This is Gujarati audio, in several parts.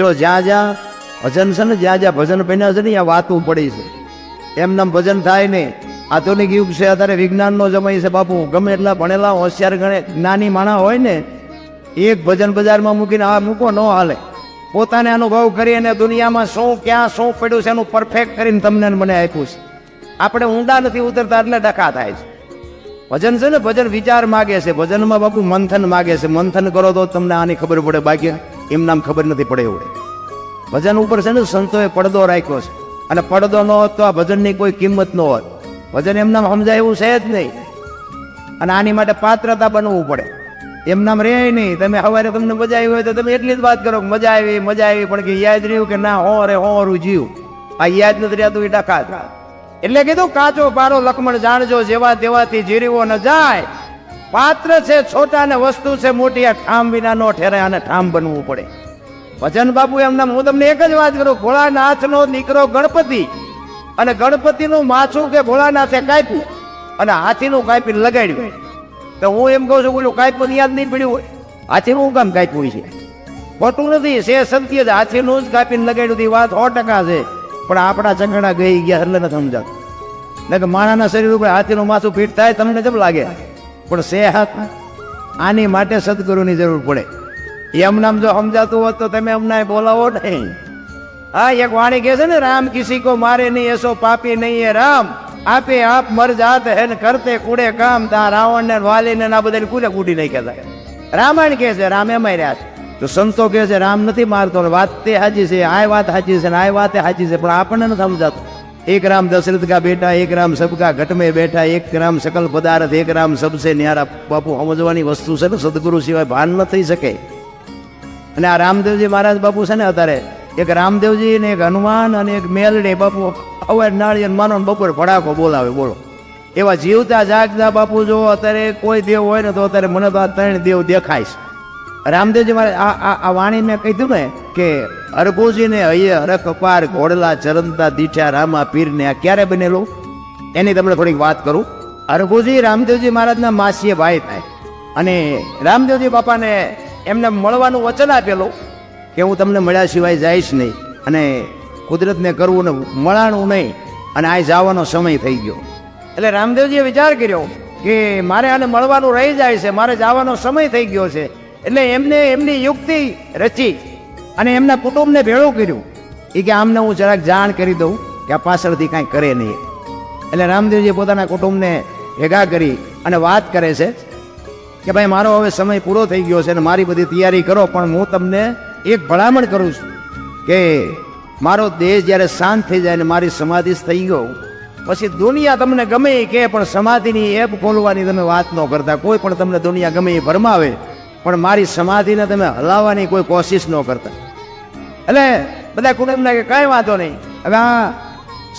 જો જ્યાં જ્યાં ભજન છે ને, જ્યાં જ્યાં ભજન પહેર્યા છે ને, ત્યાં વાતું પડી છે. એમનામ ભજન થાય નહીં આધુનિક યુગ છે, અત્યારે વિજ્ઞાનનો જમય છે બાપુ. ગમે એટલા ભણેલા હોશિયાર ગણે, જ્ઞાની માણા હોય ને, એક ભજન બજારમાં મૂકીને આ મૂકો, ન હાલે. પોતાને અનુભવ કરી અને દુનિયામાં શું, ક્યાં શું પડ્યું છે એનું પરફેક્ટ કરીને તમને મને આપ્યું છે. આપણે ઊંડા નથી ઉતરતા એટલે ડખા થાય છે. ભજન છે ને, ભજન વિચાર માગે છે. ભજનમાં બાપુ મંથન માગે છે. મંથન કરો તો તમને આની ખબર પડે, બાકી એમ નામ ખબર નથી પડે એવું ભજન ઉપર છે ને સંતોએ પડદો રાખ્યો છે. અને પડદો ન હોત તો આ ભજનની કોઈ કિંમત ન હોત. ભજન એમ નામ સમજાય એવું છે જ નહીં. અને આની માટે પાત્રતા બનવું પડે. એમ નામ રે નહીં. તમે સવારે તમને મજા આવી હોય તો તમે એટલી જ વાત કરો મજા આવી મજા આવી, પણ કે યાદ રહ્યું કે ના, હો રે રૂ જીવ. આ યાદ નથી રહેતું એ જ. એટલે કીધું, કાચો પારો લક્ષ્મણ જાણજો, જેવા તેવાથી જીરીવો ન જાય. પાત્ર છે, છોટા ને વસ્તુ છે, મોટી આ ઠામ વિના નો ઠેરાય અને ઠામ બનવું પડે. ભજન બાપુ, એમના હું તમને એક જ વાત કરું, ભોળાનાથનો દીકરો ગણપતિ અને ગણપતિનું માછું કે ભોળાનાથે કાપ્યું અને હાથીનું કાપીને લગાડ્યું. તો હું એમ કહું છું બોલું કાપ્યું યાદ નહીં પડ્યું હોય. હાથીનું હું કામ કાપ્યું છે? ખોટું નથી, છે સત્ય જ, હાથીનું જ કાપીને લગાડ્યું હતી વાત સો ટકા છે. પણ આપણા ચંગણા ગઈ ગયા એટલે નથી સમજાતું. નહીં કે માણાના શરીર ઉપર હાથીનું માથું ફીટ થાય, તમને કેમ લાગે? પણ સે હાથ આની માટે સદગુરુની જરૂર પડે. એમ નામ જો સમજાતું હોત તો તમે અમને બોલાવો નહીં. હા, એક વાણી કહે છે ને, રામ કિસી કો મારે નહીં, એસો પાપી નહીં એ રામ. આપે આપ મર જાત હે ને કરતે કુડે કામ, તા રાવણ ને વાલી ને આ બધાને કુડે કુડી નહીં કહેતા રામાયણ કહે છે, રામે માર્યા છે. તો સંતો કહે છે, રામ નથી મારતો, વાત તે સાચી છે, આ વાત સાચી છે ને આ વાત સાચી છે, પણ આપણને નથી સમજાતું. એક રામ દશરથ કા બેટા એક રામ સબકા ઘટ બેઠા, એક રામ સકલ પદાર્થ, એક રામ સબસે. ન્યારા બાપુ સમજવાની વસ્તુ છે ને, સદગુરુ સિવાય ભાન ન થઈ શકે. અને આ રામદેવજી મહારાજ બાપુ છે ને અત્યારે, એક રામદેવજી ને એક હનુમાન અને એક મેલડે બાપુ હવે નાળિયેર માનો બપોર ફડાકો બોલાવે, બોલો. એવા જીવતા જાગતા બાપુ જો અત્યારે કોઈ દેવ હોય ને તો અત્યારે મને તો આ ત્રણ દેવ દેખાય છે. રામદેવજી મારે આ આ વાણી મેં કીધું ને કે અરગોજીને અયે હરખ અપાર ઘોડલા ચરંતા દીઠા રામા પીરને આ ક્યારે બનેલું? એની તમને થોડીક વાત કરું. અરગોજી રામદેવજી મહારાજના માસીએ ભાઈ થાય. અને રામદેવજી બાપાને એમને મળવાનું વચન આપેલું કે હું તમને મળ્યા સિવાય જઈશ નહીં. અને કુદરતને કરવું ને મળાણું નહીં. અને આ જવાનો સમય થઈ ગયો. એટલે રામદેવજીએ વિચાર કર્યો કે મારે આને મળવાનું રહી જાય છે. મારે જવાનો સમય થઈ ગયો છે. એટલે એમને એમની યુક્તિ રચી અને એમના કુટુંબને ભેળું કર્યું. એ કે આમને હું જરાક જાણ કરી દઉં કે આ પાછળથી કાંઈ કરે નહીં. એટલે રામદેવજી પોતાના કુટુંબને ભેગા કરી અને વાત કરે છે કે ભાઈ, મારો હવે સમય પૂરો થઈ ગયો છે અને મારી બધી તૈયારી કરો, પણ હું તમને એક ભલામણ કરું છું કે મારો દેશ જ્યારે શાંત થઈ જાય ને મારી સમાધિ થઈ ગયો, પછી દુનિયા તમને ગમે કહે, પણ સમાધિની એપ ખોલવાની તમે વાત ન કરતા. કોઈ પણ તમને દુનિયા ગમે એ ભરમાવે પણ મારી સમાધિને તમે હલાવવાની કોઈ કોશિશ ન કરતા. એટલે બધા કુટુંબના કે કાંઈ વાંધો નહીં. હવે આ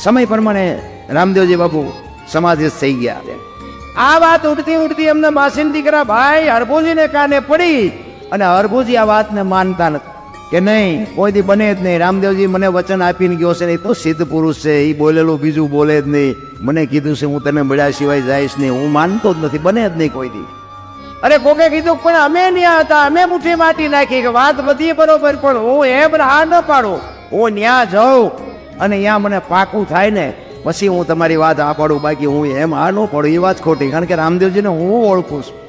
સમય પ્રમાણે રામદેવજી બાપુ સમાધિ થઈ ગયા આ વાત ઉઠતી ઉઠતી એમને માસીન દીકરા ભાઈ હરભુજીને કાને પડી અને હરભુજી આ વાતને માનતા નથી. કે નહીં, કોઈ દી બને જ નહીં. રામદેવજી મને વચન આપીને ગયો છે નહીં તો સિદ્ધ પુરુષ છે. એ બોલેલું બીજું બોલે જ નહીં. મને કીધું છે હું તને મળ્યા સિવાય જઈશ નહીં. હું માનતો જ નથી. બને જ નહીં કોઈ દી. અરે કોકે કીધું, પણ અમે ન્યા હતા, અમે મુઠ્ઠી માટી નાખી. કે વાત બધી બરોબર, પણ હું એમ હા ન પાડું. હું ન્યા જાઉં અને ત્યાં મને પાકું થાય ને, પછી હું તમારી વાત આ પાડું, બાકી હું એમ આ ન પાડું. એ વાત ખોટી, કારણ કે રામદેવજીને હું ઓળખું છું.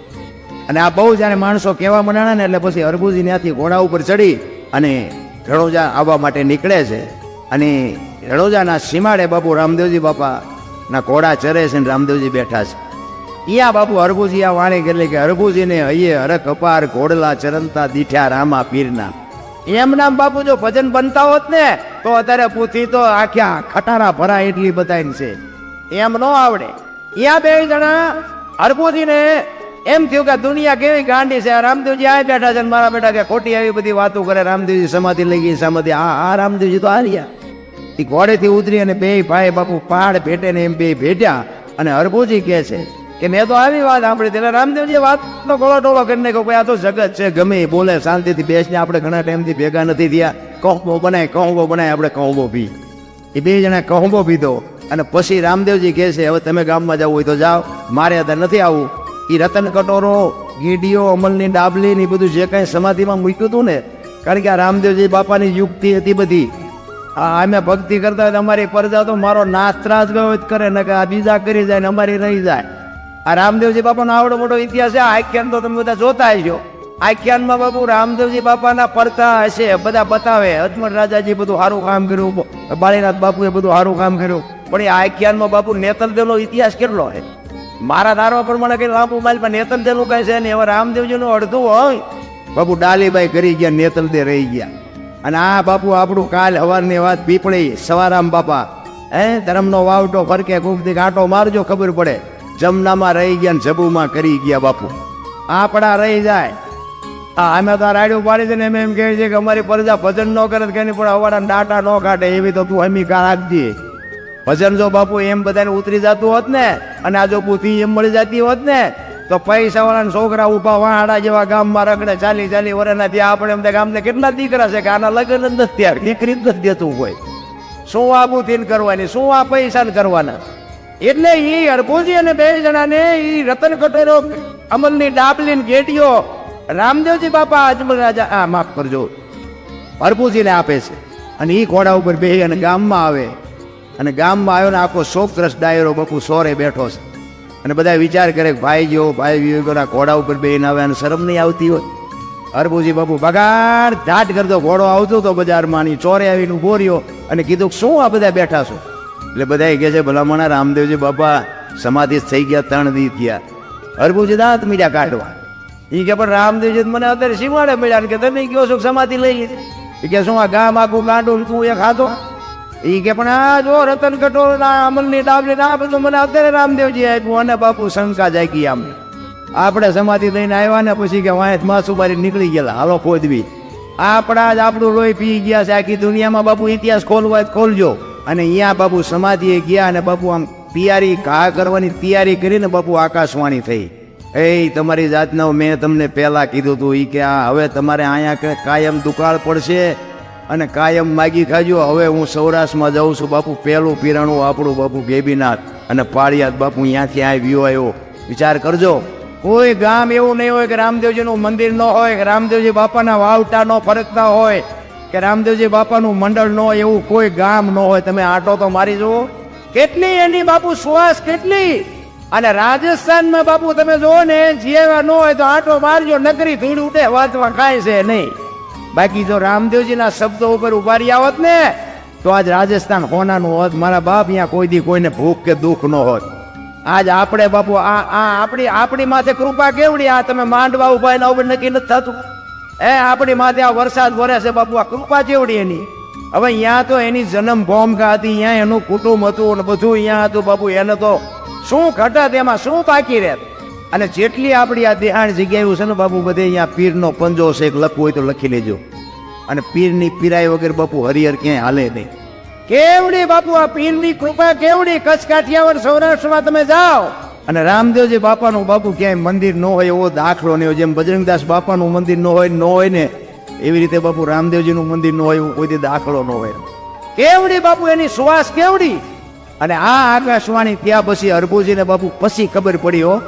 અને આ બહુ જાણે માણસો કહેવા મંડાણા ને, એટલે પછી હરભુજી ત્યાંથી ઘોડા ઉપર ચડી અને રણોજા આવવા માટે નીકળે છે. અને રણોજાના સીમાડે બાપુ રામદેવજી બાપાના ઘોડા ચરે છે ને રામદેવજી બેઠા છે. ઈયા બાપુ અરબુજી વાણી એટલે કે હરભુજીને હૈયે હરખ અપાર ઘોડલા ચરંતા દીઠ્યા રામા પીરના. એમ નામ બાપુ જો ભજન બનતા હોત ને, તો અત્યારે પૂછી તો આખ્યા ખટારા ભરાય એટલી બતાવીને છે. એમ ન આવડે. ઈયા બે જણા હરભુજીને એમ થયું કે દુનિયા કેવી ગાંડી છે રામદેવજી આ બેઠા છે મારા બેટા કે ખોટી આવી બધી વાતો કરે, રામદેવજી સમાધિ લઈ ગઈ સમાધિ. આ આ રામદેવજી તો આ એ ઘોડેથી ઉતરી અને બે ભાઈ બાપુ પહાડ ભેટે ને એમ બે ભેટ્યા અને હરભુજી કહે છે કે મેં તો આવી વાત સાંભળી. એટલે રામદેવજી વાતનો ગોળો ટોળો કરીને કહું ભાઈ આ તો જગત છે, ગમે બોલે, શાંતિથી બેસને આપણે ઘણા ટાઈમથી ભેગા નથી થયા. કહુંબો બનાય કહુંબો બનાય, આપણે કહુંબો પી. એ બે જણા કહુંબો પીધો અને પછી રામદેવજી કહે છે, હવે તમે ગામમાં જવું હોય તો જાઓ. મારે અત્યારે નથી આવવું. એ રતન કટોરો, ગીડીઓ, અમલની ડાબલી ને બધું જે કાંઈ સમાધિમાં મૂક્યું હતું ને, કારણ કે આ રામદેવજી બાપાની યુક્તિ હતી બધી. અમે ભક્તિ કરતા હોય અમારી પ્રજા તો મારો નાશ ત્રાસ ગયો કરે ને કે આ બીજા કરી જાય ને અમારી રહી જાય. આ રામદેવજી બાપાનો આવડો મોટો ઇતિહાસ છે. આ આખ્યાન તો તમે બધા જોતા હશો આખ્યાનમાં બાપુ રામદેવજી બાપાના પડતા હશે, બધા બતાવે. અજમલ રાજાજી બધું સારું કામ કર્યું બાળીનાથ બાપુએ બધું સારું કામ કર્યું. પણ એ આખ્યાનમાં બાપુ નેતલદેવનો ઇતિહાસ કેટલો છે? મારા ધારવા પ્રમાણે કઈ લાંબુ માલ પણ નેતલદેવનું કઈ છે ને હવે રામદેવજીનું અડધું હોય. બાપુ ડાલીબાઈ કરી ગયા નેતલદે રહી ગયા. અને આ બાપુ આપણું કાલ હવારની વાત પીપળી. સવારામ બાપા, હે, ધર્મનો વાવટો ફરકે કુકથી કાંટો મારજો, ખબર પડે. જમનામાં રહી ગયા ને જબુમાં કરી ગયા બાપુ. આપણા રહી જાય. આ અમે તો રાડ્યું પાડી છે ને એમ એમ કહે છે કે અમારી પ્રજા ભજન ન કરે કે કઈ પણ અવાડા ડાટા ન કાઢે, એવી તો તું હમી કા રાખજે. ભજન જો બાપુ એમ બધાને ઉતરી જતું હોત ને, અને આ જો પૂથી એમ મળી જતી હોત ને, તો પૈસાવાળાના છોકરા ઊભા વાડા જેવા ગામમાં રગડે ચાલી ચાલી વર્ષના ત્યાં આપણે એમ ગામને કેટલા દીકરા છે કે આના લગ્ન જ નથી દીકરી જ નથી દેતું કોઈ શું આ બુથીન કરવાની, શું આ પૈસા કરવાના? એટલે એ અડભુજી અને બે જણાને એ રતન કટોરો અમલની ડાબલીન ગેટીઓ રામદેવજી બાપા, અજમલ રાજા, આ માફ કરજો. અડભુજીને આપે છે. અને એ ઘોડા ઉપર બે અને ગામમાં આવે. અને ગામમાં આવ્યો ને આખો શોકગ્રસ્ત ડાયરો બાપુ સોરે બેઠો છે. અને બધા વિચાર કરે ભાઈ ગયો ભાઈ ગયો ઘોડા ઉપર બેહીને આવે અને શરમ નહીં આવતી હોય. અરબુજી બાપુ બગાડ ધાટ કરતો, ઘોડો આવતો હતો બજારમાં ચોરે આવીને ઊભો રહ્યો અને કીધું શું આ બધા બેઠા છો? એટલે બધા કહે છે, ભલામણા રામદેવજી બાપા સમાધિ થઈ ગયા, ત્રણ દી થયા. અરબુજી દાંત મીડા કાઢવા. એ કે પણ રામદેવજી મને અત્યારે શિવાડે મળ્યા કે તમે કયો છો સમાધિ લઈ એ કે શું આ ગામ આખું ગાંડું તું એ ખાતો એ કે પણ આ જો રતન કટોરના અમલની ડાબલી ના બધું મને અત્યારે રામદેવજી આપ્યું અને બાપુ શંકા જાગી આમ. આપણે સમાધિ લઈને આવ્યા ને પછી કે વાંચ માસુબારી નીકળી ગયેલા, હાલો ખોદવી. આપણા જ આપણું લોહી પી ગયા છે, આખી દુનિયામાં બાપુ ઇતિહાસ ખોલવા હોય ખોલજો. અને અહીંયા બાપુ સમાધિએ ગયા અને બાપુ આમ તૈયારી ઘા કરવાની તૈયારી કરીને બાપુ આકાશવાણી થઈ. એ તમારી જાતનો મેં તમને પહેલાં કીધું હતું એ કે આ હવે તમારે અહીંયા કાયમ દુકાળ પડશે અને કાયમ માગી ખાજો, હવે હું સૌરાષ્ટ્રમાં જાઉં છું. બાપુ, પહેલું પીરાણું આપણું બાપુ બેબીનાથ અને પાળિયાદ બાપુ અહીંયાથી આ વ્યૂ આવ્યો. વિચાર કરજો. કોઈ ગામ એવું નહીં હોય કે રામદેવજીનું મંદિર ન હોય, કે રામદેવજી બાપાના વાવટા ન ફરકતા હોય કે રામદેવજી બાપાનું મંડળ ન હોય એવું કોઈ ગામ ન હોય, તમે આટો તો મારી જુઓ. કેટલી એની બાપુ શ્વાસ કેટલી? અને રાજસ્થાનમાં બાપુ તમે જુઓ ને જીવા ન હોય તો આટો મારજો, નગરી ધૂળ ઉઠે, વાંચવા કાંઈ છે નહીં. બાકી જો રામદેવજીના શબ્દો ઉપર ઉભારી હોત ને, તો આજ રાજસ્થાન હોનાનું હોત, મારા બાપ અહીંયા કોઈ દી કોઈને ભૂખ કે દુઃખ ન હોત. આજ આપણે બાપુ, આ આ આપણી આપણી માથે કૃપા કેવડી, આ તમે માંડવા ઊભા ઉપર નક્કી નથી થતું. એ, આપણી માથે આ વરસાદ વરે છે બાપુ, આ કૃપા કેવડી એની? હવે અહીંયા તો એની જન્મ ભૂમિકા હતી અહીંયા એનું કુટુંબ હતું અને બધું અહીંયા હતું બાપુ, એને તો શું ઘટત એમાં, શું બાકી રહે અને જેટલી આપણી આ દેહાણ જગ્યાઓ છે ને બાપુ, બધે અહીંયા પીરનો પંજો છે, એક લખવું હોય તો લખી લેજો. અને પીરની પીરાય વગર બાપુ હરિહર ક્યાંય હાલે નહીં. કેવડી બાપુ, આ પીરની કૃપા કેવડી? કચ્છ કાઠિયાવાડ સૌરાષ્ટ્રમાં તમે જાઓ. અને રામદેવજી બાપાનું બાપુ ક્યાંય મંદિર ન હોય એવો દાખલો નહીં હોય જેમ બજરંગદાસ બાપાનું મંદિર ન હોય ન હોય ને એવી રીતે બાપુ રામદેવજીનું મંદિર ન હોય એવું કોઈ દાખલો ન હોય. કેવડી બાપુ એની સુવાસ કેવડી? અને આ આકાશવાણી ત્યાં પછી અરબુજીને બાપુ પછી ખબર પડી હો.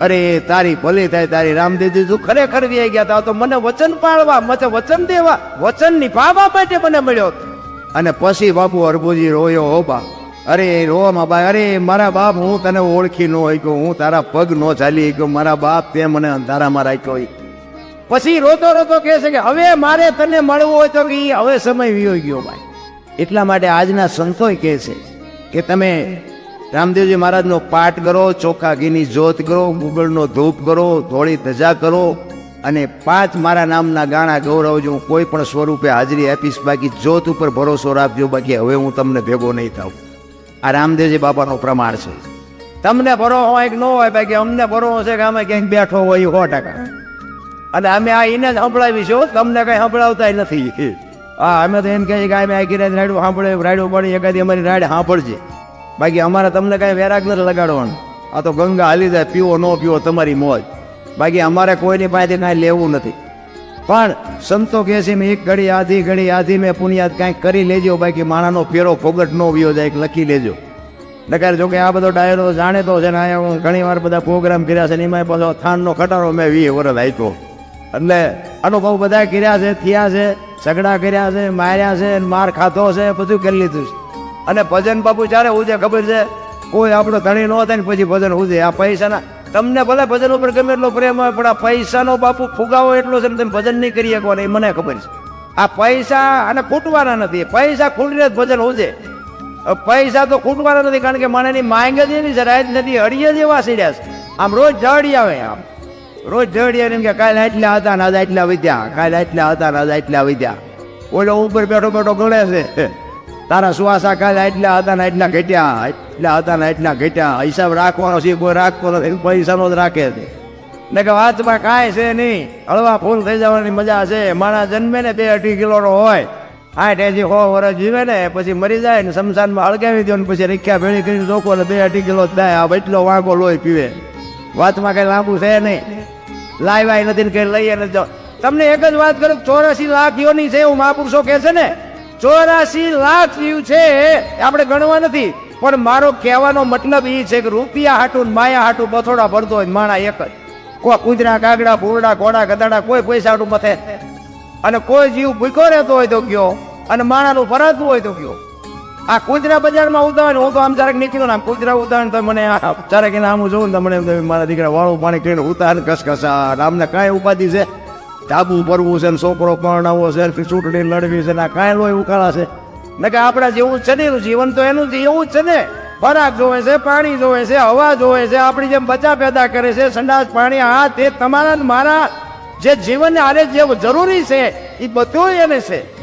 અરે, તારી ભલે થાય, તારી રામદેવજી તું ખરેખર વ્યાઈ ગયા તા તો મને વચન પાળવા, મને વચન દેવા વચન નિભાવવા માટે મને મળ્યો. અને પછી બાપુ અરબુજી રોયો, હો બા અરે રોમા ભાઈ અરે મારા બાપ, હું તને ઓળખી ન હોય હું તારા પગ ન ચાલી ગયો મારા બાપ તે મને અંધારામાં રાખ્યો. પછી રોતો રોતો કહે છે કે, હવે મારે તને મળવું હોય તો કે હવે સમય વિયો ગયો ભાઈ એટલા માટે આજના સંતો કહે છે કે, તમે રામદેવજી મહારાજનો પાઠ કરો, ચોખા ઘીની જોત કરો ગુગળનો ધૂપ કરો, ધોળી ધજા કરો અને પાંચ મારા નામના ગાણા ગૌરવજો, હું કોઈ પણ સ્વરૂપે હાજરી આપીશ, બાકી જોત ઉપર ભરોસો રાખજો, બાકી હવે હું તમને ભેગો નહીં થાઉં આ રામદેવજી બાપાનો પ્રમાણ છે. તમને ભરો હોય કે ન હોય બાકી અમને ભરો છે કે અમે ક્યાંક બેઠો હોય સો ટકા. અને અમે આ એને જ સંભળાવીશું તમને કઈ સંભળાવતા નથી. હા, અમે તો એમ કહીએ કે અમે આ રાત રાડું સાંભળે રાડું પડી એકાદી અમારી રાડ સાંભળજે. બાકી અમારે તમને કઈ વેરાગ નથી લગાડવાનું. આ તો ગંગા હાલી જાય, પીવો ન પીવો તમારી મોજ. બાકી અમારે કોઈની પાસેથી કાંઈ લેવું નથી. પણ સંતો કહે છે, મેં એક ઘડી આધી ઘડી આધી મેં પુનિયાદ કાંઈક કરી લેજો, બાકી માણાનો ફેરો ફોગટ નો વ્યો જાય લખી લેજો. નકાર જો કે આ બધો ડાયરો જાણેતો છે ને, અહીંયા હું ઘણી વાર બધા પ્રોગ્રામ કર્યા છે ને એમાં પાછો થાનનો ખટારો મેં વીસ વર્ષ આપ્યો. એટલે અનુભવ બધા કર્યા છે, થયા છે, ઝઘડા કર્યા છે, માર્યા છે માર ખાધો છે, બધું કરી લીધું છે. અને ભજન બાપુ ચારે ઉજે, ખબર છે? કોઈ આપણો ધણી ન થાય ને, પછી ભજન ઉજે. આ પૈસાના તમને ભલે ભજન ઉપર ગમે એટલો પ્રેમ હોય, પણ આ પૈસાનો બાપુ ફુગાવો એટલો છે તમે ભજન નહીં કરી શકો એ મને ખબર છે. આ પૈસા અને ખૂટવાના નથી. પૈસા ખૂટીને જ ભજન હવે પૈસા તો ખૂટવાના નથી, કારણ કે માણસની માંગ જ એની છે. રાત નથી, અડીએ જ એવા સીડ્યા છે. આમ રોજ જડી આવે આમ. રોજ જડી આવે કે કાલે આટલા હતા ને આજે આટલા વધ્યા, કાલે આટલા હતા ને આજે આટલા વધ્યા. ઓલો ઉપર બેઠો બેઠો ગણે છે. તારા સુવાસા કાલે આટલા હતા ને આટલા ઘટ્યા એટલા હતા ને આટલા ઘટ્યા. હિસાબ રાખવાનો છે, કોઈ રાખતો નથી પૈસાનો જ રાખે છે. ને કે વાતમાં કાંઈ છે નહીં. હળવા ફૂલ થઈ જવાની મજા છે. માણસ જન્મે ને બે અઢી કિલોનો હોય. આઠ એજી સો વર્ષ જીવે ને, પછી મરી જાય ને શમશાનમાં અળગાવી દો ને પછી રીખ્યા ભેળી કરીને રોકો ને બે અઢી કિલો થાય આ એટલો વાંકો લોહી પીવે. વાતમાં કઈ લાંબુ છે નહીં. લાવ્યા નથી ને કઈ લઈએ જાઓ. તમને એક જ વાત કરું, ચોરાસી લાખ યોની છે એવું મહાપુરુષો કહે છે ને? ચોરાસી લાખ જીવ છે આપણે ગણવા નથી. પણ મારો કહેવાનો મતલબ એ છે કે રૂપિયા હાટું માયા હાટું બથોડા ભરતો હોય માણા એક જ. કોઈ કુતરા કાગડા ફૂરડા ઘોડા ગદાડા કોઈ પૈસા હાટું મથે અને કોઈ જીવ ભૂખો રહેતો હોય તો ગયો અને માણાનું ફરાતું હોય તો ગયો. આ કુતરા બજારમાં ઉદાહરણ હું તો આમ જરાક નીકળ્યો ને આમ કુતરા ઉદાહરણ તો મને જરાક એને આમ જોઉં ને તો મને એમ થાય, મારા દીકરા વાળું પાણી કરીને ઉતાર અને આમને કાંઈ ઉપાધિ છે? ધાબુ ભરવું છે ને છોકરો પરણાવવો છે ને ચૂંટણી લડવી છે ને આ કાંઈ લોહી ઉકાળા છે. ને કે આપણા જેવું છે ને જીવન, તો એનું એવું છે ને. ખોરાક જોવે છે, પાણી જોવે છે, હવા જોવે છે, આપણી જેમ બચા પેદા કરે છે, સંડાસ પાણી, આ તે તમારા મારા જે જીવનને આરે જે જરૂરી છે એ બધું એને છે.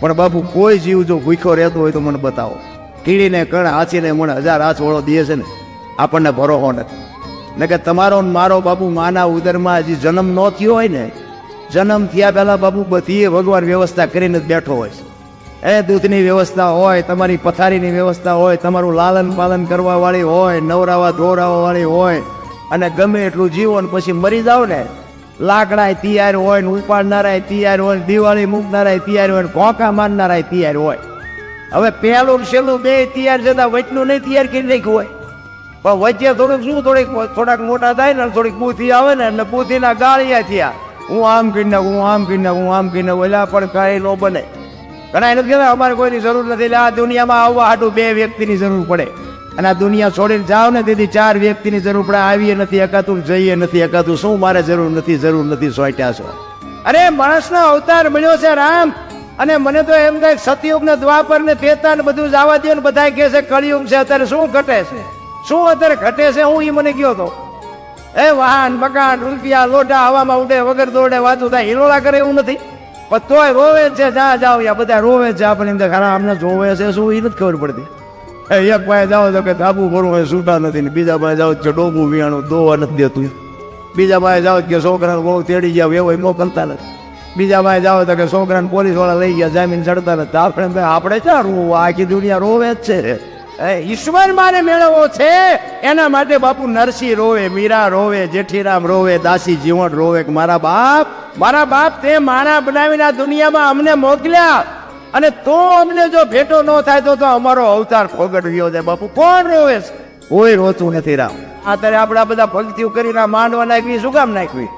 પણ બાપુ, કોઈ જીવ જો ભૂખ્યો રહેતો હોય તો મને બતાવો. કીડીને કણ હાચીને મને હજાર હાથ વળો દે છે ને. આપણને ભરોસો નથી. ને કે તમારો ને મારો બાપુ, માના ઉદરમાં હજી જન્મ ન થયો હોય ને જન્મ થયા પહેલાં બાપુ બધી ભગવાન વ્યવસ્થા કરીને જ બેઠો હોય છે. એ દૂધની વ્યવસ્થા હોય, તમારી પથારીની વ્યવસ્થા હોય, તમારું લાલન પાલન કરવાવાળી હોય, નવરાવા ધોરાવાવાળી હોય, અને ગમે એટલું જીવો ને પછી મરી જાઓ ને, લાકડાય તૈયાર હોય ને ઉપાડનારાય તૈયાર હોય દિવાળી મૂકનારાય તૈયાર હોય ને ભોંકા મારનારાય તૈયાર હોય. હવે પહેલું છેલ્લું બે તૈયાર જતા વચનું નહીં તૈયાર કરી નાખ્યું હોય. પણ વચ્ચે થોડુંક શું, થોડીક થોડાક મોટા થાય ને, થોડીક બુથી આવે ને, એટલે બુથીના ગાળિયા થયા. હું આમ કરી હું આમ કરી હું આમ કરી નાખું પણ કાંઈ ન બને. ઘણા એને કહેવાય, અમારે કોઈની જરૂર નથી, એટલે આ દુનિયામાં આવવા હાટું બે વ્યક્તિની જરૂર પડે. અને આ દુનિયા છોડીને જાઓ ને, તેથી ચાર વ્યક્તિની જરૂર પડે, આવીએ નથી એકાતું જઈએ નથી એકાતું શું મારે જરૂર નથી જરૂર નથી, સોટ્યા છો. અરે માણસનો અવતાર મળ્યો છે રામ, અને મને તો એમ થાય સતયુગ ને દ્વાપર ને તેતા ને બધું જવા દે ને બધા કહે છે, કળિયુગ છે, અત્યારે શું ઘટે છે? શું અત્યારે ઘટે છે? હું એ મને કયો તો? એ વાહન, મકાન, રૂપિયા લોટા હવામાં ઉડે, વગર દોડે, વાતું થાય. હિલોળા કરે એવું નથી. પણ તોય રોવે છે, જા, જાઓ યા બધા રોવે છે આપણે અંદર. ખરા અમને જોવે છે શું એ નથી ખબર પડતી. એક પાસે જાઓ તો કે ધાબુ ભરવું હોય છૂટા નથી ને. બીજા પાસે જાઓ કે ડોબું વિયાણું દોવા નથી દેતું બીજા પાસે જાઓ કે છોકરાને બહુ તેડી જાવ એવો કરતા નથી. બીજા પાસે જાઓ તો કે છોકરાને પોલીસવાળા લઈ ગયા, જામીન ચડતા નથી. આપણે આપણે ક્યાં રોવું? આખી દુનિયા રોવે જ છે. એ ઈશ્વર મારે મેળવવો છે? એના માટે બાપુ નરસિંહ રોવે, મીરા રોવે, જેઠીરામ રોવે, દાસી જીવણ રોવે કે મારા બાપ? મારા બાપ તે માણા બનાવીને આ દુનિયામાં અમને મોકલ્યા. અને તો અમને જો ભેટો ન થાય તો તો અમારો અવતાર ફોગટ ગયો છે. બાપુ કોણ રોવે કોઈ રોતું નથી રામ. અત્યારે આપણે બધા ભક્તિઓ કરીને માંડવા નાખવી, શું કામ નાખવી?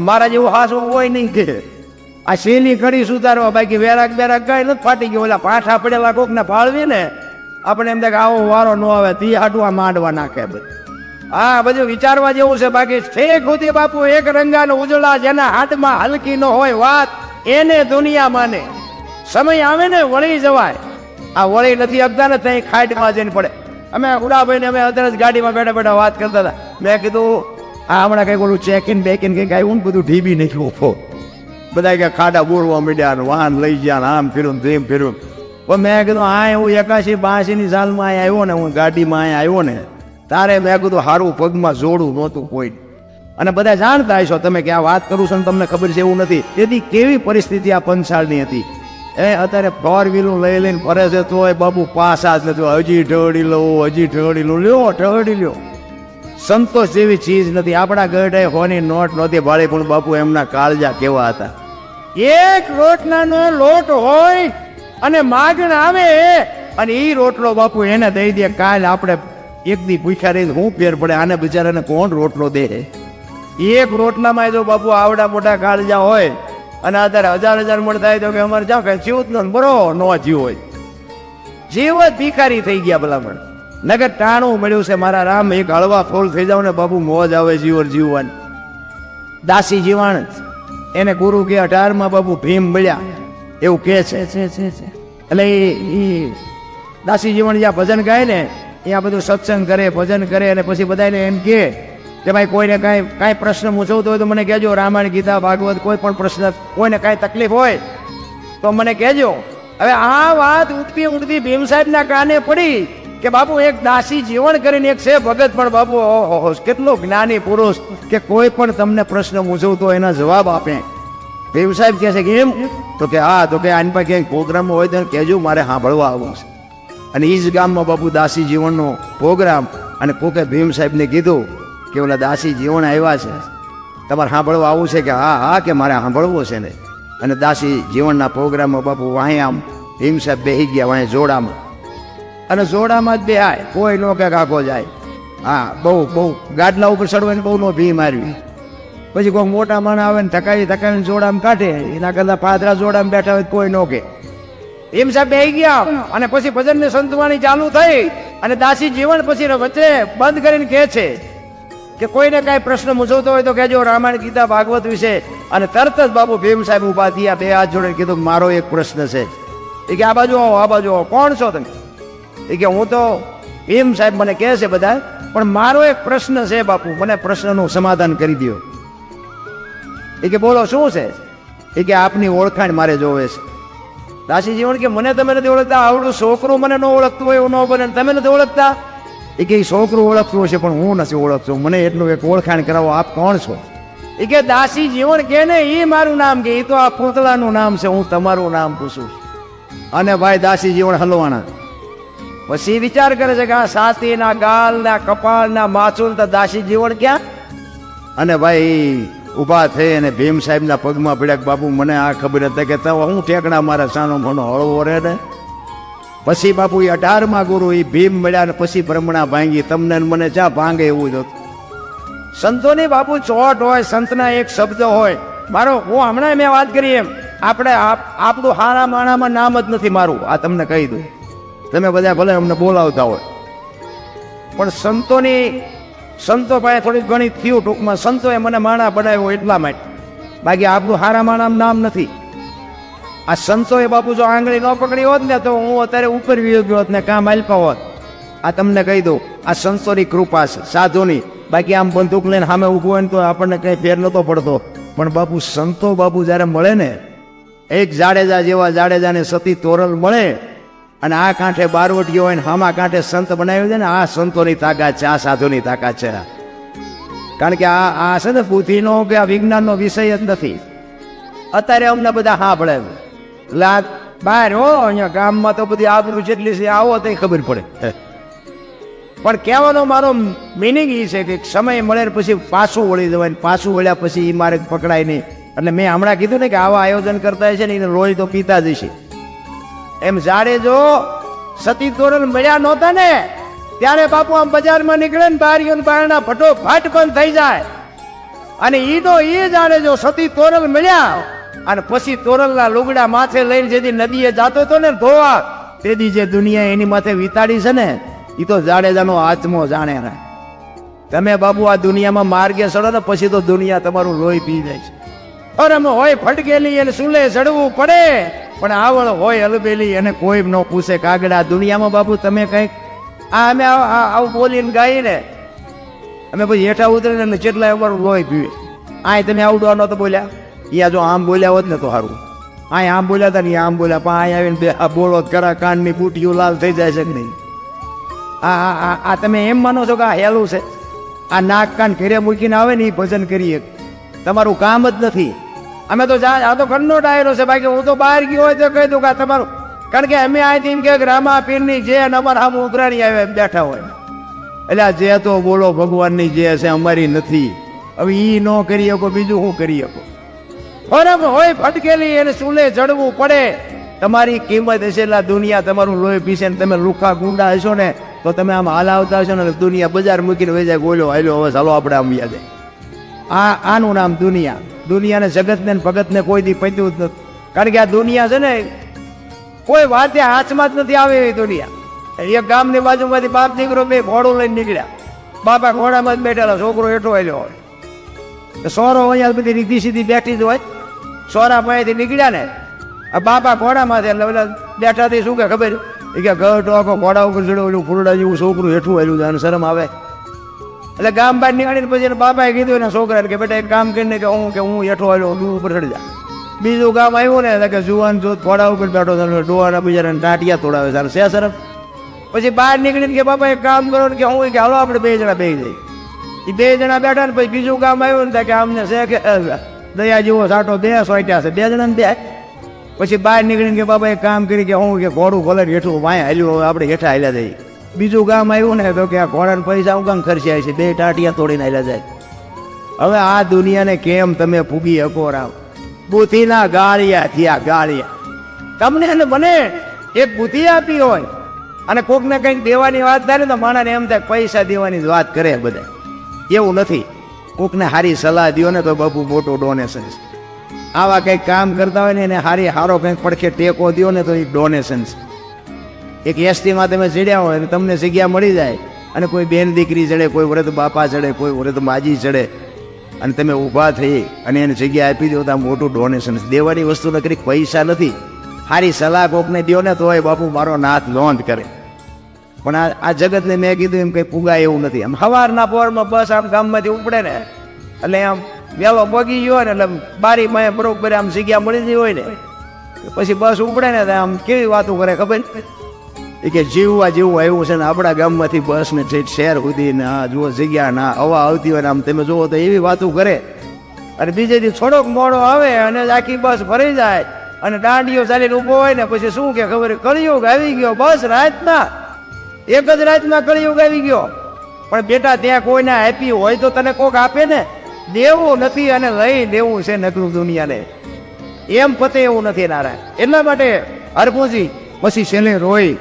મારા જેવું હાસું હોય નહીં કે. આ શેલી ઘડી સુધારવા બાકી વેરાક બેરાક કઈ નથી ફાટી ગયો. ઓલા પાઠા પડેલા કોક ને ફાળવી ને આપણે એમ થાય કે આવો વારો ન આવે, તી આટવા માંડવા નાખે બધું. હા, બધું વિચારવા જેવું છે, બાકી શેખ સુધી બાપુ એક રંગાનો ઉજળા જેના હાથમાં હલકી ન હોય વાત, એને દુનિયા માને. સમય આવે ને, વળી જવાય. આ વળી નથી આપતા ને, ત્યાં ખાટમાં જઈને પડે. અમે ઉડાભાઈ ને અમે અત્યારે જ ગાડીમાં બેઠા બેઠા વાત કરતા હતા. મેં કીધું આ હમણાં કંઈક ઓલું બેક બેકિન કંઈક આવ્યું ને, બધું ઢીબી નાખ્યું ફો બધા કે ખાડા બોરવા મીડ્યા વાહન લઈ ગયા આમ ફેર્યું તેમ ફેર્યું. પણ મેં કીધું હા હું એકાશી બાસી ની સાલમાં અહીંયા આવ્યો ને, હું ગાડીમાં અહીંયા આવ્યો ને, તારે મેં કીધું સારું પગમાં જોડું નહોતું કોઈ. અને બધા જાણતા હશો, તમે કે આ વાત કરું છું ને તમને ખબર છે એવું નથી. તેથી કેવી પરિસ્થિતિ આ પંચાળની હતી? એ અત્યારે ફોર વ્હીલું લઈ લઈને ફરે છે, તોય બાબુ પાસા જ નથી. હજી ઢળી લો, હજી ઢળી લો. લ્યો, ઢળી લ્યો. સંતોષ જેવી ચીજ નથી. આપણા ગઢે હોની નોટ નહોતી ભાળી, પણ બાપુ એમના કાળજા કેવા હતા. એક રોટલાનો લોટ હોય અને માગણ આવે અને એ રોટલો બાપુ એને દઈ દે. કાલ આપણે એક દી પૂછ્યા રહી હું ફેર પડે, આને બિચારાને કોણ રોટલો દે? એક રોટલામાં જો બાપુ આવડા મોટા કાળજા હોય અને અત્યારે હજાર હજાર મળતા હોય તો કે અમારે જાઓ કે જીવ જ ન બરો ન જીવ હોય. જીવ જ ભિખારી થઈ ગયા ભલામણ. નગર ટાણું મળ્યું છે મારા રામ, એક હળવા ફૂલ થઈ જાવ ને બાપુ મોજ આવે જીવન જીવવાની. દાસી જીવાણ એને ગુરુ કે અઢારમાં બાપુ ભીમ મળ્યા. એવું કહે છે એટલે એ દાસી જીવન જ્યાં ભજન ગાય ને, ત્યાં બધું સત્સંગ કરે, ભજન કરે અને પછી બધાને એમ કે કે ભાઈ કોઈને કાંઈ કાંઈ પ્રશ્ન મૂછવતો હોય તો મને કહેજો, રામાયણ, ગીતા, ભાગવત કોઈ પણ પ્રશ્ન, કોઈને કાંઈ તકલીફ હોય તો મને કહેજો. હવે આ વાત ઉઠતી ઉઠતી ભીમ સાહેબના કાને પડી કે બાપુ એક દાસી જીવન કરીને એક છે ભગત, પણ બાપુ કેટલો જ્ઞાની પુરુષ કે કોઈ પણ તમને પ્રશ્ન મૂછવતો એના જવાબ આપે. ભીમ સાહેબ કહે છે કે એમ? તો કે હા, તો કે આની પાસે ક્યાંય પ્રોગ્રામ હોય તો કહેજો, મારે સાંભળવા આવવું છે. અને એ જ ગામમાં બાપુ દાસી જીવનનો પ્રોગ્રામ અને કોકે ભીમ સાહેબને કીધું કે ઓલા દાસી જીવન આવ્યા છે. તમારે સાંભળવા આવું છે કે હા હા, કે મારે સાંભળવું છે ને? અને દાસી જીવનના પ્રોગ્રામમાં બાપુ વાંહે આમ, ભીમ સાહેબ બેસી ગયા વાંહે જોડામાં. અને જોડામાં જ બે કોઈ નો કે કાકો જાય. હા, બહુ બહુ ગાડલા ઉપર ચડવાની બહુ નો ભી મારવી પછી કોઈ મોટા માણ આવે ને ધકાવી ધકાવીને જોડામ કાઢે. એના કરતા પાદરા જોડામ બેઠા હોય કોઈ ન કે. એમ સાહેબ બે ગયા. અને પછી ભજનની સંતવાણી ચાલુ થઈ. અને દાસી જીવન પછી વચ્ચે બંધ કરીને કહે છે કે કોઈને કાંઈ પ્રશ્ન મૂછવતો હોય તો કહેજો રામાયણ ગીતા ભાગવત વિશે. અને તરત જ બાબુ ભીમ સાહેબ ઊભા થયા બે હાથ જોડે કીધું મારો એક પ્રશ્ન છે. એ કે આ બાજુ આવો આ બાજુ આવો. કોણ છો તમે? એ કે હું તો ભીમ સાહેબ મને કહે છે બધા પણ મારો એક પ્રશ્ન છે બાપુ. મને પ્રશ્નનું સમાધાન કરી દો એ કે બોલો, શું છે? એ કે આપની ઓળખાણ મારે જોવે છે. દાસી જીવન કે મને તમે નથી ઓળખતા, આવડું છોકરું મને ન ઓળખતું હોય એવું ન બને, તમે નથી ઓળખતા? એ કે છોકરું ઓળખતું હશે, પણ હું નથી ઓળખતો. મને એટલું એક ઓળખાણ કરાવો, આપ કોણ છો? એ કે દાસી જીવન કે ને એ મારું નામ કે એ તો આ પૂતળાનું નામ છે, હું તમારું નામ પૂછું અને ભાઈ દાસી જીવન હલવાના પછી વિચાર કરે છે કે આ સાતીના ગાલ ના કપાળ ના માછુલ તો દાસી જીવન ક્યાં અને ભાઈ ઊભા થઈ અને ભીમ સાહેબના પગમાં પડ્યા બાપુ, મને આ ખબર હતી કે તો હું ઠેકડા મારા સાનો ઘણો હળવો રહે ને? પછી બાપુ એ અઢારમાં ગુરુ એ ભીમ મળ્યા ને પછી ભ્રમણા ભાંગી. તમને મને ચા ભાંગે એવું જ હતું. સંતોની બાપુ ચોટ હોય, સંતના એક શબ્દ હોય. મારો, હું હમણાં મેં વાત કરી એમ. આપણે આપ- આપણું હારા માણામાં નામ જ નથી મારું આ તમને કહી દઉં. તમે બધા ભલે અમને બોલાવતા હોય. પણ સંતોની સંતો પાસે થોડીક ઘણી થયું ટૂંકમાં. સંતોએ મને માણા બનાવ્યો એટલા માટે. બાકી આપણું હારા માણામ નામ નથી. આ સંતોએ બાપુ જો આંગળી ન પકડી હોત ને તો હું અત્યારે ઉપર ગયો હોત ને કામ આલ્પા હોત. આ તમને કહી દઉં, આ સંતોની કૃપા છે, સાધુની. બાકી આમ બંદૂક લઈને સામે ઊભું હોય ને તો આપણને કંઈ ફેર નહોતો પડતો. પણ બાપુ, સંતો બાપુ જ્યારે મળે ને, એક જાડેજા જેવા જાડેજાને સતી તોરલ મળે અને આ કાંઠે બારવટીઓ હોય ને હામા કાંઠે સંત બનાવ્યું છે ને, આ સંતોની તાકાત છે, આ સાધુની તાકાત છે. કારણ કે આ આ છે ને, બુદ્ધિનો કે આ વિજ્ઞાનનો વિષય જ નથી. અત્યારે અમને બધા પડે એટલે આ બહાર હો, અહીંયા ગામમાં તો બધી આબરૂ જેટલી છે, આવો તો ખબર પડે. પણ કહેવાનો મારો મિનિંગ એ છે કે સમય મળે પછી પાછું વળી દેવાય પાછું વળ્યા પછી એ મારે પકડાય નહીં. એટલે મેં હમણાં કીધું ને કે આવા આયોજન કરતા હશે ને, એને રોજ તો પીતા જ હશે એમ જાડે જો સતી તોરણ મળ્યા નહોતા ને, ત્યારે બાપુ આમ બજારમાં નીકળે ને બારીઓ બારણા ફટો ફાટ બંધ થઈ જાય. અને ઈ તો એ જાણે જો સતી તોરલ મળ્યા, અને પછી તોરલના લુગડા માથે લઈને જેથી નદીએ જાતો હતો ને ધોવા તેથી જે દુનિયા એની માથે વિતાડી છે ને એ તો જાડેજાનો આત્મો જાણે રહે. તમે બાબુ આ દુનિયામાં માર્ગે ચડો ને, પછી તો દુનિયા તમારું લોહી પી જાય છે. અરમ હોય ફટકેલી એને સુલે ચડવું પડે. પણ આવડ હોય અલબેલી એને કોઈ ન પૂછે કાગડા દુનિયામાં બાપુ તમે કંઈક આ અમે આવું બોલીને ગાઈને અમે પછી હેઠા ઉતરીને ને જેટલા અમારું લોહી પીવે. આ તમે આવડવા નહોતો બોલ્યા. અહીંયા જો આમ બોલ્યા હોત ને તો સારું આ આમ બોલ્યા હતા ને આમ બોલ્યા. પણ અહીંયા આવીને બે આ બોલો કરા કાનની બુટીઓ લાલ થઈ જાય છે કે નહીં? આ આ તમે એમ માનો છો કે આ હેલું છે? આ નાક કાન ઘરે મૂકીને આવે ને એ ભજન કરીએ. તમારું કામ જ નથી. અમે તો જા આ તો ઘરનો ડાયરો છે, બાકી હું તો બહાર ગયો હોય તો કહી દઉં કે તમારું કારણ કે અમે અહીંથી એમ કે રામા પીરની જે અને અમારા આમ ઉઘરાણી આવે એમ બેઠા હોય. એટલે આ જે તો બોલો ભગવાનની જે છે, અમારી નથી. હવે એ ન કરી શકો, બીજું શું કરી શકો? બરાબર હોય ફટકેલી એને ચૂલે ચડવું પડે. તમારી કિંમત હશે એટલે દુનિયા તમારું લોહી પીશે ને તમે લુખા ગુંડા હશો ને, તો તમે આમ હાલાવતા હશો ને દુનિયા બજાર મૂકીને વેચાય ગોલ્યો હાલ્યો હવે ચાલો આપણે આમ યાદ આ આનું નામ દુનિયા. દુનિયાને જગતને ભગતને કોઈ દી પત્યું જ નથી. કારણ કે આ દુનિયા છે ને, કોઈ વાતે હાથમાં જ નથી આવે એવી દુનિયા. એક ગામની બાજુમાંથી બાપ નીકળ્યો બે ઘોડું લઈને નીકળ્યા. બાપા ઘોડામાં જ બેઠેલા, છોકરો હેઠો આવેલો હોય. સોરો અહીંયા બધી રીધી સીધી બેઠી જ હોય. સોરા પાસેથી નીકળ્યા ને, આ બાપા ઘોડામાંથી એટલે ઓલા બેઠાથી શું કે ખબર? એ કે ઘર આખો ઘોડા ઉપર ચડ્યો, ઓલું ફૂરડા જેવું છોકરું હેઠું આવેલું છે અને શરમ આવે. એટલે ગામ બહાર નીકળીને પછી એને બાપાએ કીધું, એના છોકરાને કે બેટા એક કામ કરીને કે હું કે હું હેઠો આવ્યો ડૂ ઉપર ચડી જા. બીજું ગામ આવ્યું ને, એટલે કે જુવાન જોત ફોડા ઉપર બેઠો છે ડોવાના બીજાને ટાટિયા તોડાવે છે શે સર પછી બહાર નીકળીને કે બાપા, એક કામ કરો ને કે હું કે હાલો આપણે બે જણા બે જઈએ. એ બે જણા બેઠા ને પછી બીજું કામ આવ્યું ને કે અમને છે કે દયા જેવો સાટો બે સોટ્યા છે, બે જણા ને બે. પછી બહાર નીકળીને કે બાબા એક કામ કરી કે હું કે ઘોડું ખોલે હેઠું વાંય હાલ્યું આપણે હેઠા હાલ્યા જઈએ. બીજું કામ આવ્યું ને તો કે આ ઘોડાને પૈસા કામ ખર્ચ્યા છે. બે ટાટિયા તોડીને હાલ્યા જાય. હવે આ દુનિયાને કેમ તમે ફૂગી શકો રામ? બુદ્ધિના ગાળિયા થયા ગાળિયા. તમને એને મને એક બુદ્ધિ આપી હોય અને કોકને કંઈક દેવાની વાત થાય ને તો માણસને એમ થાય પૈસા દેવાની વાત કરે બધા એવું નથી. કોકને સારી સલાહ દ્યો ને તો બાપુ મોટું ડોનેશન આવા કંઈક કામ કરતા હોય ને એને સારી હારો કંઈક પડખે ટેકો દ્યો ને તો એ ડોનેશન છે. એક એસટીમાં તમે ચડ્યા હોય અને તમને જગ્યા મળી જાય અને કોઈ બેન દીકરી ચડે, કોઈ વૃદ્ધ બાપા ચડે, કોઈ વૃદ્ધ માજી ચડે અને તમે ઊભા થઈ અને એને જગ્યા આપી દો તો આ મોટું ડોનેશન દેવાની વસ્તુ નકરી પૈસા નથી. સારી સલાહ કોકને દ્યો ને તોય બાપુ મારો નાથ લોંધ કરે. પણ આ આ જગતને મેં કીધું એમ કંઈ પુગાય એવું નથી. આમ સવારના પોરમાં બસ આમ ગામમાંથી ઉપડે ને, એટલે આમ વહેલો પગી ગયો ને, એટલે બારી માં બરોબર આમ જગ્યા મળી ગઈ હોય ને પછી બસ ઉપડે ને આમ કેવી વાતો કરે ખબર? એ કે જીવવા જેવું આવ્યું છે ને આપણા ગામમાંથી બસ ને ઠેઠ શહેર સુધી ને આ જુઓ જગ્યા ના હવા આવતી હોય ને આમ તમે જુઓ તો એવી વાતો કરે. અને બીજે દી થોડોક મોડો આવે અને આખી બસ ફરી જાય અને દાંડીઓ ચાલીને ઊભો હોય ને પછી શું કે ખબર? કળિયુગ આવી ગયો બસ રાતના. એક જ રાતમાં કળિયુગ આવી ગયો. પણ બેટા, ત્યાં કોઈને આપી હોય તો તને કોક આપે ને? દેવું નથી અને લઈ દેવું છે નકરું દુનિયાને. એમ પતે એવું નથી, નારાયણ. એટલા માટે હરપુજી પછી છેલ્લે રોઈ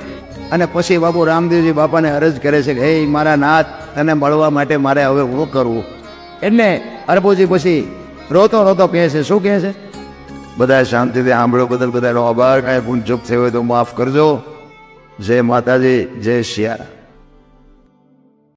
અને પછી બાપુ રામદેવજી બાપાને અરજ કરે છે કે, હે મારા નાથ, તને મળવા માટે મારે હવે હું કરવું? એટલે અરબુજી પછી રોતો રોતો કહે છે, શું કહે છે? બધા શાંતિથી સાંભળો, બદલ બધાનો આભાર. કાંઈ ભૂલ ચૂક થયો હોય તો માફ કરજો. જય માતાજી, જય શિયાળા.